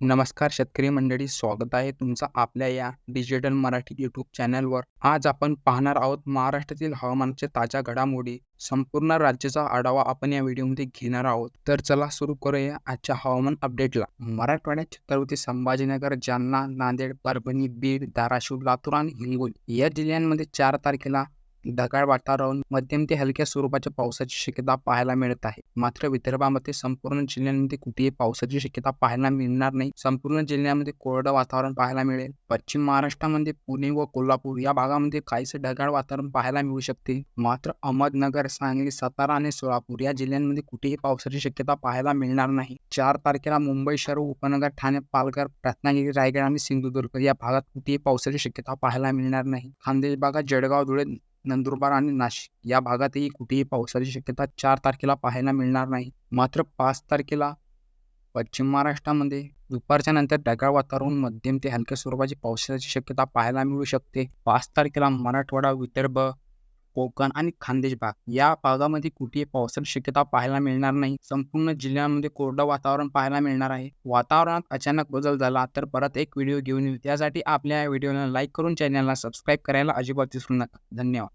नमस्कार शेतकरी मंडळी स्वागत आहे तुमचं आपल्या या डिजिटल मराठी यूट्यूब चॅनलवर. आज आपण पाहणार आहोत महाराष्ट्रातील हवामानाच्या ताज्या घडामोडी. संपूर्ण राज्याचा आढावा आपण या व्हिडिओमध्ये घेणार आहोत. तर चला सुरू करूया आजच्या हवामान अपडेटला मराठवाड्यात छत्रपती संभाजीनगर जालना नांदेड परभणी बीड धाराशिव लातूर आणि हिंगोली या जिल्ह्यांमध्ये चार तारखेला ढगाळ वातावरण मध्यम ते हलक्या स्वरूपाच्या पावसाची शक्यता पाहायला मिळत आहे. मात्र विदर्भामध्ये संपूर्ण जिल्ह्यांमध्ये कुठेही पावसाची शक्यता पाहायला मिळणार नाही. संपूर्ण जिल्ह्यामध्ये कोरडं वातावरण पाहायला मिळेल. पश्चिम महाराष्ट्रामध्ये पुणे व कोल्हापूर या भागामध्ये काहीसे ढगाळ वातावरण पाहायला मिळू शकते. मात्र अहमदनगर सांगली सातारा आणि सोलापूर या जिल्ह्यांमध्ये कुठेही पावसाची शक्यता पाहायला मिळणार नाही. चार तारखेला मुंबई शहर उपनगर ठाणे पालघर रत्नागिरी रायगड आणि सिंधुदुर्ग या भागात कुठेही पावसाची शक्यता पाहायला मिळणार नाही. खानदेश भागात जळगाव धुळे नंदुरबार आणि नाशिक या भागातही कुठेही पावसाची शक्यता चार तारखेला पाहायला मिळणार नाही. मात्र पाच तारखेला पश्चिम महाराष्ट्रामध्ये दुपारच्या नंतर ढगाळ वातावरण मध्यम ते हलक्या स्वरूपाची पावसाची शक्यता पाहायला मिळू शकते. पाच तारखेला मराठवाडा विदर्भ कोकण आणि खानदेश भाग या भागामध्ये कुठेही पावसाची शक्यता पाहायला मिळणार नाही. संपूर्ण जिल्ह्यामध्ये कोरडं वातावरण पाहायला मिळणार आहे. वातावरणात अचानक बदल झाला तर परत एक व्हिडिओ घेऊन येऊ. त्यासाठी आपल्या या व्हिडिओला लाईक करून चॅनलला सबस्क्राईब करायला अजिबात विसरू नका. धन्यवाद.